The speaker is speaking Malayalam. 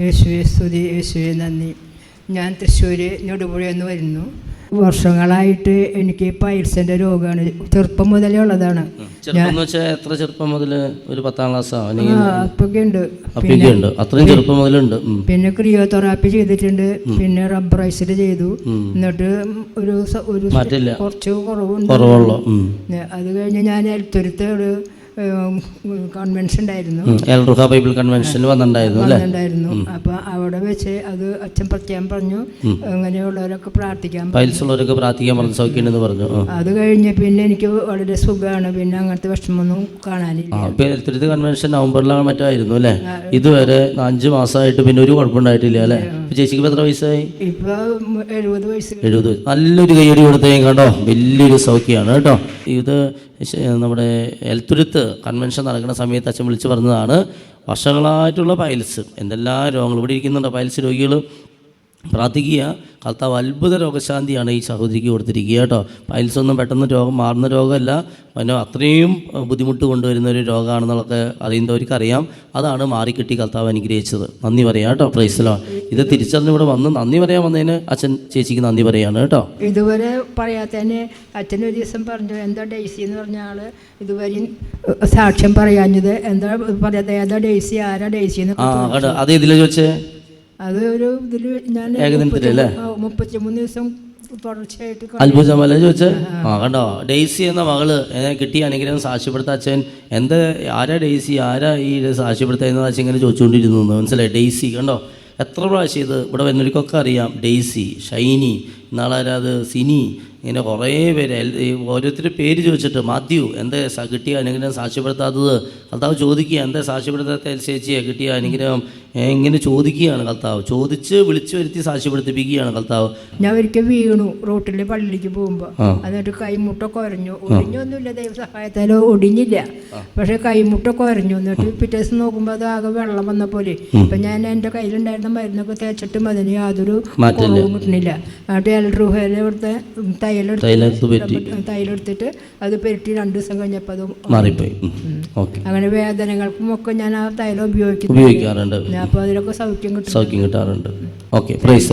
യേശുവെ സ്തുതി. യേശുവെ നന്ദി. ഞാൻ തൃശ്ശൂർ ഞൊടുപുഴ എന്ന് വരുന്നു. വർഷങ്ങളായിട്ട് എനിക്ക് പൈൽസിന്റെ രോഗമാണ് ചെറുപ്പം മുതലേ ഉള്ളതാണ്. ചെറുപ്പം വെച്ചാൽ എത്ര ചെറുപ്പം മുതൽ ഒരു പത്താം ക്ലാസ്സോ? ഉണ്ട് അത്രയും ചെറുപ്പം മുതലുണ്ട്. പിന്നെ ക്രിയോതെറാപ്പി ചെയ്തിട്ടുണ്ട്. പിന്നെ റബ്ബറൈസ്ഡ് ചെയ്തു. എന്നിട്ട് ഒരു ഒരു കുറച്ച് കുറവുണ്ട്. അത് കഴിഞ്ഞ് ഞാൻ എൽത്തുരുത്ത് ഒരു കൺവെൻഷൻ ഉണ്ടായിരുന്നു ബൈബിൾ കൺവെൻഷൻ വന്നിട്ടുണ്ടായിരുന്നു അല്ലേ? വന്നിട്ടുണ്ടായിരുന്നു. അപ്പൊ അവിടെ വെച്ച് അത് അച്ഛൻ പ്രത്യേകം പറഞ്ഞു അങ്ങനെയുള്ളവരൊക്കെ പ്രാർത്ഥിക്കാൻ ഉള്ളവരൊക്കെ പ്രാർത്ഥിക്കാൻ പറഞ്ഞു സൗഖ്യമുണ്ടെന്ന് പറഞ്ഞു. അത് കഴിഞ്ഞ് പിന്നെ എനിക്ക് വളരെ സുഖമാണ്. പിന്നെ അങ്ങനത്തെ വിഷമമൊന്നും കാണാനില്ല. കൺവെൻഷൻ നവംബറിലാണ് മറ്റോ ആയിരുന്നു അല്ലേ? ഇതുവരെ അഞ്ച് മാസമായിട്ട് പിന്നെ ഒരു കുഴപ്പമുണ്ടായിട്ടില്ല അല്ലേ? ഇപ്പൊ ചേച്ചിക്ക് എത്ര വയസ്സായി? ഇപ്പൊ എഴുപത് വയസ്സ് എഴുപത് വയസ്സ്. നല്ലൊരു കയ്യടി കൊടുത്തേ കണ്ടോ? വലിയൊരു സൗഖ്യമാണ് കേട്ടോ? ഇത് നമ്മുടെ എൽത്തുരുത്ത് കൺവെൻഷൻ നടക്കുന്ന സമയത്ത് അച്ഛൻ വിളിച്ചു പറഞ്ഞതാണ് വർഷങ്ങളായിട്ടുള്ള പൈൽസ് എന്തെല്ലാം രോഗങ്ങൾ? ഇവിടെ ഇരിക്കുന്നുണ്ട്? പൈൽസ് രോഗികൾ പ്രാർത്ഥിക്കുക. കർത്താവ് അത്ഭുത രോഗശാന്തിയാണ് ഈ സഹോദരിക്ക് കൊടുത്തിരിക്കുക കേട്ടോ. പൈൽസ് ഒന്നും പെട്ടെന്ന് രോഗം മാറുന്ന രോഗമല്ല. പിന്നെ അത്രയും ബുദ്ധിമുട്ട് കൊണ്ടുവരുന്ന ഒരു രോഗമാണെന്നുള്ളതൊക്കെ അറിയുന്നവർക്ക് അറിയാം അതാണ് മാറിക്കിട്ടി കർത്താവ് അനുഗ്രഹിച്ചത്. നന്ദി പറയാം കേട്ടോ. പ്രൈസലോ ഇത് തിരിച്ചറിഞ്ഞ് ഇവിടെ വന്ന് നന്ദി പറയാൻ വന്നതിന് അച്ഛൻ ചേച്ചിക്ക് നന്ദി പറയാണ് കേട്ടോ. ഇതുവരെ പറയാത്തന്നെ അച്ഛൻ ഒരു ദിവസം പറഞ്ഞു എന്താ ഡേസി എന്ന് പറഞ്ഞ ആൾ ഇതുവരെ സാക്ഷ്യം പറയാഞ്ഞത് എന്താ പറയാത്ത ഏതാ ഡേസി ആരാ ഡേസി എന്ന് ആ അതെ ഇതിലെ ഇതിൽ ചോദിച്ചേ? അത് ഒരു ഇതിൽ ഞാൻ ഏകദിനത്തിലല്ലേ? മുപ്പത്തി മൂന്ന് ദിവസം തുടർച്ചയായിട്ട് ക- അത്ഭുതമല്ല ചോദിച്ചേ? ആ. കണ്ടോ? ഡെയ്സി എന്ന മകൾ കിട്ടിയ അനുഗ്രഹം സാക്ഷ്യപ്പെടുത്ത അച്ഛൻ. എന്താ ആരാ ഡെയ്സി? ആരാ ഈ ഇത് സാക്ഷ്യപ്പെടുത്ത എന്ന് അച്ഛൻ ഇങ്ങനെ ചോദിച്ചുകൊണ്ടിരുന്നു. മനസ്സിലായി? ഡെയ്സി കണ്ടോ? എത്ര പ്രാവശ്യം ഇത് ഇവിടെ വരുന്നവർക്കൊക്കെ അറിയാം. ഡെയ്സി ഷൈനി നാളാരാ അത് സിനി? ഇങ്ങനെ കുറേ പേര്. ഓരോരുത്തർ പേര് ചോദിച്ചിട്ട് മാത്യു എന്താ കിട്ടിയ അനുഗ്രഹം സാക്ഷ്യപ്പെടുത്താത്തത്? കർത്താവ് ചോദിക്കുക എന്താ സാക്ഷ്യപ്പെടുത്താത്ത ചേച്ചിയെ? കിട്ടിയ അനുഗ്രഹം. ഇങ്ങനെ ചോദിക്കുകയാണ് കർത്താവ്. ചോദിച്ച് വിളിച്ചു വരുത്തി സാക്ഷ്യപ്പെടുത്തിപ്പിക്കുകയാണ് കർത്താവ്. ഞാൻ ഒരിക്കൽ വീണു റോട്ടിൽ പള്ളിയിലേക്ക് പോകുമ്പോൾ അതൊരു എന്നിട്ട് കൈമുട്ട കുരഞ്ഞു. ഒടിഞ്ഞൊന്നുമില്ല ദൈവ സഹായത്താലോ ഒടിഞ്ഞില്ല പക്ഷെ കൈമുട്ട കുരഞ്ഞു. എന്നിട്ട് പിറ്റേ ദിവസം നോക്കുമ്പോൾ അത് ആകെ വെള്ളം വന്ന പോലെ. ഇപ്പം ഞാൻ എന്റെ കയ്യിലുണ്ടായിരുന്ന മരുന്നൊക്കെ തേച്ചിട്ടും അതിന് യാതൊരു. കുറവും കിട്ടുന്നില്ല. എന്നിട്ട് ഇവിടുത്തെ തൈലെടുത്ത് പറ്റി. തൈലെടുത്തിട്ട് അത് പെരട്ടി രണ്ട് ദിവസം കഴിഞ്ഞപ്പോൾ അത് മാറിപ്പോയി. അങ്ങനെ വേദനകൾക്കും ഒക്കെ ഞാൻ ആ തൈലം ഉപയോഗിക്കുന്നു ഉപയോഗിക്കാറുണ്ട്. അപ്പോൾ അതിലൊക്കെ സൗഖ്യം കിട്ടും സൗഖ്യം കിട്ടാറുണ്ട്. Okay price